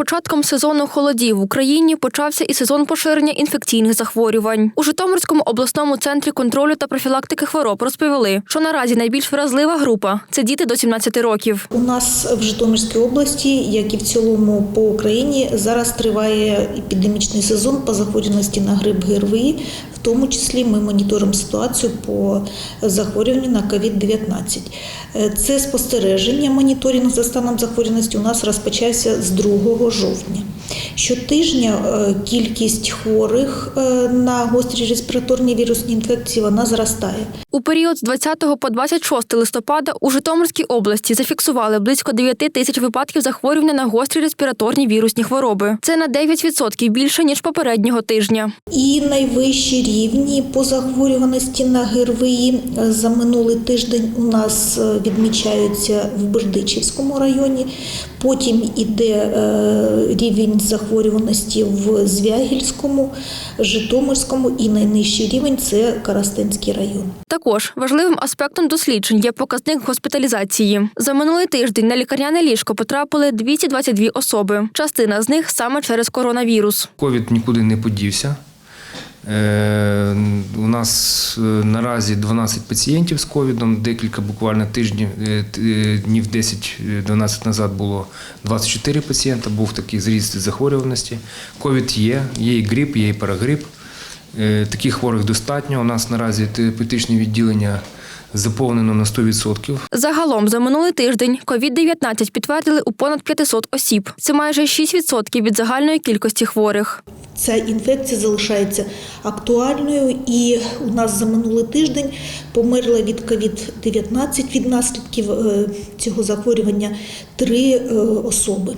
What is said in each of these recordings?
початком сезону холодів в Україні почався і сезон поширення інфекційних захворювань. У Житомирському обласному центрі контролю та профілактики хвороб розповіли, що наразі найбільш вразлива група це діти до 17 років. У нас в Житомирській області, як і в цілому по Україні, зараз триває епідемічний сезон по захворюваності на грип ГРВІ. В тому числі ми моніторимо ситуацію по захворюванню на COVID-19. Е, Це спостереження, моніторинг за станом захворюваності у нас розпочався з 2 жовтня. Щотижня е, кількість хворих е, на гострі респіраторні вірусні інфекції вона зростає. У період з 20 по 26 листопада у Житомирській області зафіксували близько 9 тисяч випадків захворювання на гострі респіраторні вірусні хвороби. Це на 9% більше ніж попереднього тижня. І найвищі рівні по захворюваності на ГРВІ за минулий тиждень у нас е, відмічаються в Бердичівському районі. Потім іде рівень захворюваності в Звягільському, Житомирському і найнижчий рівень це Карастинський район. Також важливим аспектом досліджень є показник госпіталізації. За минулий тиждень на лікарняне ліжко потрапили 222 особи. Частина з них саме через коронавірус. Ковід нікуди не подівся. Е, У нас е, наразі 12 пацієнтів з ковідом, декілька буквально тижнів, е, днів 10-12 назад було 24 пацієнта, був такий зріст захворюваності. Ковід є, є і грип, є і парагрип. Таких хворих достатньо. У нас наразі терапевтичне відділення заповнено на 100%. Загалом за минулий тиждень COVID-19 підтвердили у понад 500 осіб. Це майже 6% від загальної кількості хворих. Ця інфекція залишається актуальною, і у нас за минулий тиждень померла від COVID-19 від наслідків е, цього захворювання три е, особи.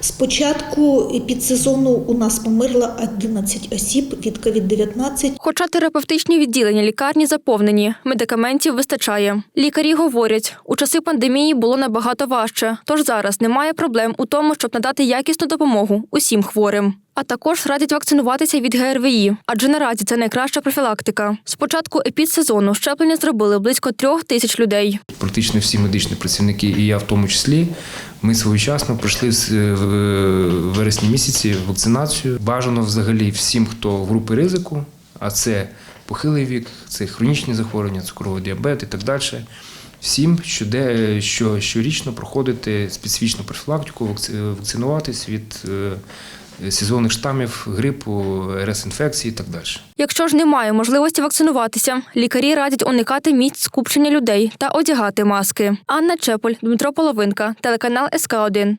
З початку підсезону у нас померло 11 осіб від COVID-19. Хоча терапевтичні відділення лікарні заповнені, медикаментів вистачає. Лікарі говорять, у часи пандемії було набагато важче, тож зараз немає проблем у тому, щоб надати якісну допомогу усім хворим. А також радять вакцинуватися від ГРВІ, адже наразі це найкраща профілактика. З початку епідсезону щеплення зробили близько трьох тисяч людей. практично всі медичні працівники, і я в тому числі, ми своєчасно пройшли з- в вересні місяці вакцинацію. Бажано взагалі всім, хто в групи ризику, а це похилий вік, це хронічні захворювання, цукровий діабет і так далі. Всім щоде, що, щорічно проходити специфічну профілактику, вакцинуватись від е, сезонних штамів, грипу, РС-інфекції і так далі. Якщо ж немає можливості вакцинуватися, лікарі радять уникати місць скупчення людей та одягати маски. Анна Чеполь, Дмитро Половинка, телеканал СК 1